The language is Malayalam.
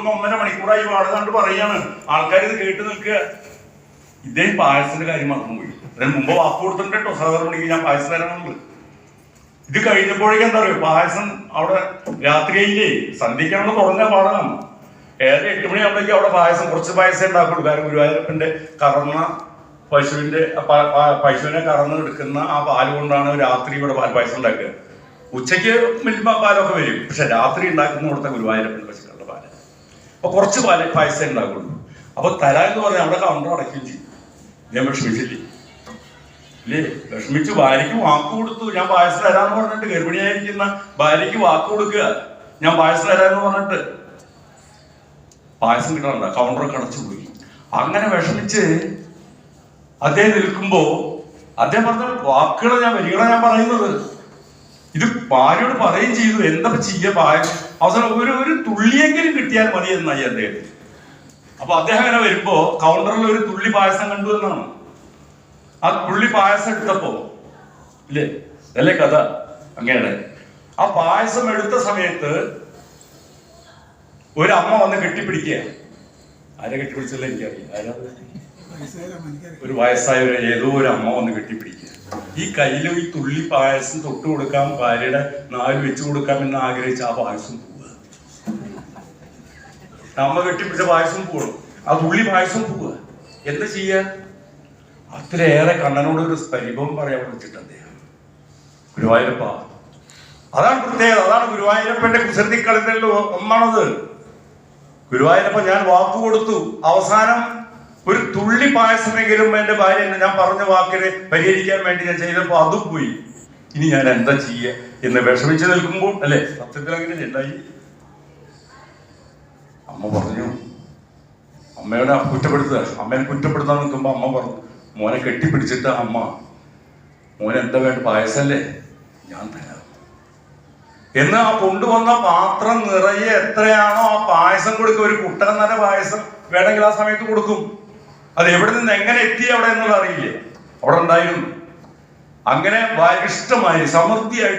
ഒന്ന് ഒന്നര മണിക്കൂറായി പാട് കണ്ട് പറയാണ്. ആൾക്കാർ ഇത് കേട്ട് നിൽക്കുക. ഇദ്ദേഹം പായസത്തിന്റെ കാര്യം മറന്നു പോയി. അതിന് മുമ്പ് വാക്ക് കൊടുത്തിട്ടുണ്ട്? കേട്ടോ സഹോദരൻ മണിക്ക് ഞാൻ പായസം തരാനുള്ളത് ഇത് കഴിഞ്ഞപ്പോഴേക്കും എന്താ പറയുക പായസം അവിടെ രാത്രിയില്ലേ സന്ധ്യയ്ക്കാണ് തുടങ്ങാൻ പാടാണ്. ഏതെ എട്ട് മണിയാകുമ്പോഴേക്കും അവിടെ പായസം കുറച്ച് പായസം ഉണ്ടാക്കുള്ളൂ. കാരണം ഗുരുവായൂരപ്പന്റെ കറന്ന പശുവിന്റെ പശുവിനെ കറന്ന് എടുക്കുന്ന ആ പാൽ കൊണ്ടാണ് രാത്രി ഇവിടെ പാൽ പായസം ഉണ്ടാക്കുക. ഉച്ചയ്ക്ക് മിൽമ പാലൊക്കെ വരും. പക്ഷെ രാത്രി ഉണ്ടാക്കുന്ന കൊടുത്ത ഗുരുവായൂരപ്പൻ പാൽ അപ്പൊ കുറച്ച് പാല പായസം ഉണ്ടാക്കുള്ളൂ അപ്പൊ തരാന്ന് പറഞ്ഞാൽ അവിടെ കൗണ്ടർ അടയ്ക്കുകയും ചെയ്യും ഞാൻ വിഷമിച്ചില്ലേ? ഇല്ലേ? വിഷമിച്ച് ഭാര്യയ്ക്ക് വാക്ക് കൊടുത്തു. ഞാൻ പായസം തരാന്ന് പറഞ്ഞിട്ട് ഗർഭിണിയായിരിക്കുന്ന ഭാര്യയ്ക്ക് വാക്ക് കൊടുക്കുക. ഞാൻ പായസം തരാന്ന് പറഞ്ഞിട്ട്. പായസം കിട്ടണ്ട കൗണ്ടറൊക്കെ അടച്ചു പോയി. അങ്ങനെ വിഷമിച്ച് അദ്ദേഹം നിൽക്കുമ്പോ അദ്ദേഹം പറഞ്ഞ വാക്കുകൾ ഞാൻ വരികളാണ് ഞാൻ പറയുന്നത്. ഇത് ഭാര്യയോട് പറയുകയും ചെയ്തു. എന്താ ചെയ്യ ഭാര്യ? അവസാനം ഒരു ഒരു തുള്ളിയെങ്കിലും കിട്ടിയാൽ മതി എന്നായി അദ്ദേഹത്തിന് അപ്പൊ അദ്ദേഹം അങ്ങനെ വരുമ്പോ കൗണ്ടറിൽ ഒരു തുള്ളി പായസം കണ്ടു എന്നാണ്. ആ തുള്ളി പായസം എടുത്തപ്പോ ഇല്ലേ? അതല്ലേ കഥ? അങ്ങനെയാണ്. ആ പായസം എടുത്ത സമയത്ത് ഒരു അമ്മ വന്ന് കെട്ടിപ്പിടിക്കുക. ആരെ കെട്ടിപ്പിടിച്ചല്ലേ എനിക്കറിയാം ആരാ? ഒരു വയസ്സായ ഒരു ഏതോ ഒരു അമ്മ വന്ന് കെട്ടിപ്പിടിക്കുക. ഈ കയ്യിലും ഈ തുള്ളി പായസം തൊട്ട് കൊടുക്കാം ഭാര്യയുടെ നാല് വെച്ച് കൊടുക്കാം എന്ന് ആഗ്രഹിച്ച ആ പായസം പോവുക അമ്മ കെട്ടിപ്പിടിച്ച പായസം പോകണം ആ തുള്ളി പായസം പോവുക എന്താ ചെയ്യ? അത്രയേറെ കണ്ണനോട് ഒരു പരിഭവം പറയാൻ വിളിച്ചിട്ട് അദ്ദേഹം. ഗുരുവായൂരപ്പ. അതാണ് പ്രത്യേകത. അതാണ് ഗുരുവായൂരപ്പന്റെ കുസൃതി കളികളിൽ ഒന്നാണത്. ഗുരുവായൂരപ്പ ഞാൻ വാക്കു കൊടുത്തു. അവസാനം ഒരു തുള്ളി പായസമെങ്കിലും എന്റെ ഭാര്യ എന്നെ ഞാൻ പറഞ്ഞ വാക്കിനെ പരിഹരിക്കാൻ വേണ്ടി ഞാൻ ചെയ്തപ്പോ അതും പോയി. ഇനി ഞാൻ എന്താ ചെയ്യുക എന്ന് വിഷമിച്ച് നിൽക്കുമ്പോൾ അല്ലെ? സത്യത്തിൽ അങ്ങനെ ഉണ്ടായി. അമ്മ പറഞ്ഞു അമ്മയുടെ കുറ്റപ്പെടുത്തുക. അമ്മേനെ കുറ്റപ്പെടുത്താൻ നിൽക്കുമ്പോൾ അമ്മ പറഞ്ഞു മോനെ കെട്ടിപ്പിടിച്ചിട്ട് അമ്മ മോനെ എന്താ വേണ്ട പായസല്ലേ? ഞാൻ തരാം. എന്ന് ആ കൊണ്ടുവന്ന പാത്രം നിറയെ എത്രയാണോ ആ പായസം കൊടുക്കുക ഒരു കുട്ടകം തന്നെ പായസം വേണമെങ്കിൽ ആ സമയത്ത് കൊടുക്കും. അത് എവിടെ നിന്ന് എങ്ങനെ എത്തി അവിടെ എന്നുള്ളത് അറിയില്ലേ? അവിടെ ഉണ്ടായിരുന്നു അങ്ങനെ ഇഷ്ടമായി സമൃദ്ധിയായിട്ട്